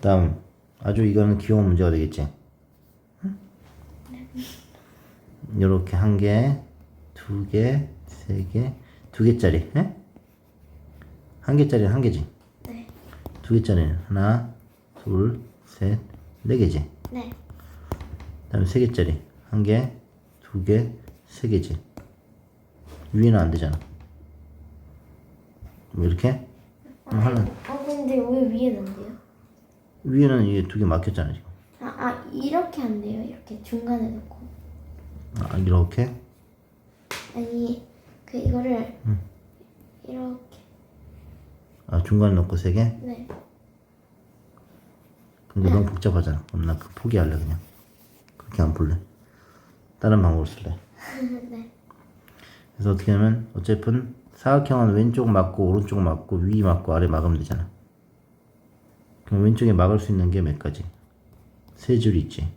다음 아주 이거는 귀여운 문제가 되겠지. 이렇게 한 개, 두 개, 세 개, 두 개짜리. 에? 한 개짜리는 한 개지. 네. 두 개짜리는 하나, 둘, 셋, 네 개지. 네. 그다음에 세 개짜리 한 개, 두 개, 세 개지. 위에는 안 되잖아. 뭐 이렇게? 그럼 하나 어 근데 왜 위에는 안 돼요? 위에는 이게 두 개 막혔잖아 지금. 아, 아 이렇게 안 돼요. 이렇게 중간에 놓고. 아, 이렇게 아니 그 이거를 이렇게. 아 중간에 넣고 세 개. 네. 근데 너무 복잡하잖아. 그럼 나 그 포기할래 그냥. 그렇게 안 볼래. 다른 방법을 쓸래. 네. 그래서 어떻게 하면 어쨌든 사각형은 왼쪽 맞고 오른쪽 맞고 위 맞고 아래 막으면 되잖아. 그럼 왼쪽에 막을 수 있는 게 몇 가지? 세 줄 있지.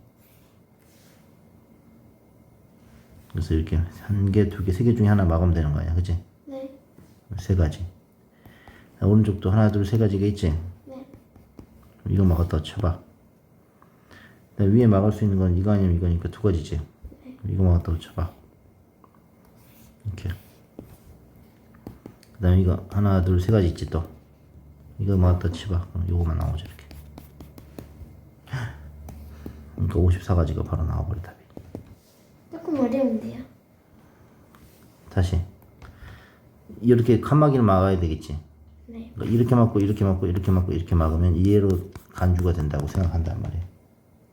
그래서 이렇게 한 개, 두 개, 세 개 중에 하나 막으면 되는 거 아니야, 그치? 네. 세 가지. 자, 오른쪽도 하나, 둘, 세 가지가 있지. 네. 이거 막았다 쳐봐. 위에 막을 수 있는 건 이거 아니면 이거니까 두 가지지. 이거 막았다고 쳐봐. 이렇게. 그 다음에 이거 하나 둘 세 가지 있지 또. 이거 막았다 쳐봐. 그럼 요거만 나오죠 이렇게. 그러니까 54가지가 바로 나와버려 답이. 조금 어려운데요. 다시. 이렇게 칸막이를 막아야 되겠지. 네. 그러니까 이렇게 막고 이렇게 막고 이렇게 막고 이렇게 막으면 이해로 간주가 된다고 생각한단 말이에요.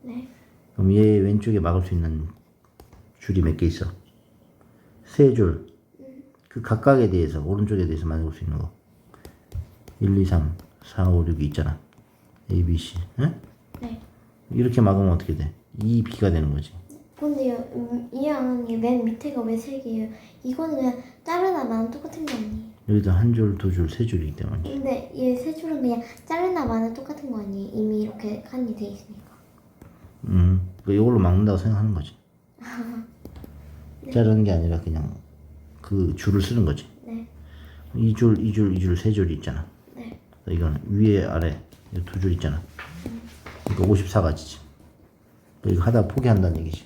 네. 그럼 얘 왼쪽에 막을 수 있는 줄이 몇 개 있어? 세 줄. 그 각각에 대해서 오른쪽에 대해서 만들 수 있는 거. 1, 2, 3, 4, 5, 6이 있잖아. A, B, C. 응? 네. 이렇게 막으면 어떻게 돼? 2, B가 되는 거지. 근데요 음, 이해하는 게 맨 밑에가 왜 세 개예요? 이거는 그냥 자른 하나랑 똑같은 거 아니에요? 여기도 한 줄, 두 줄, 세 줄이기 때문에. 근데 얘 세 줄은 그냥 자른 하나랑 똑같은 거 아니에요? 이미 이렇게 칸이 돼 있으니까. 음, 그 이걸로 막는다고 생각하는 거지. 자르는 게 아니라 그냥 그 줄을 쓰는 거지. 네. 이 줄, 이 줄, 이 줄, 세 줄이 있잖아. 네. 이거는 위에 아래 두 줄 있잖아. 그러니까 54가지지. 이거 하다 포기한다는 얘기지.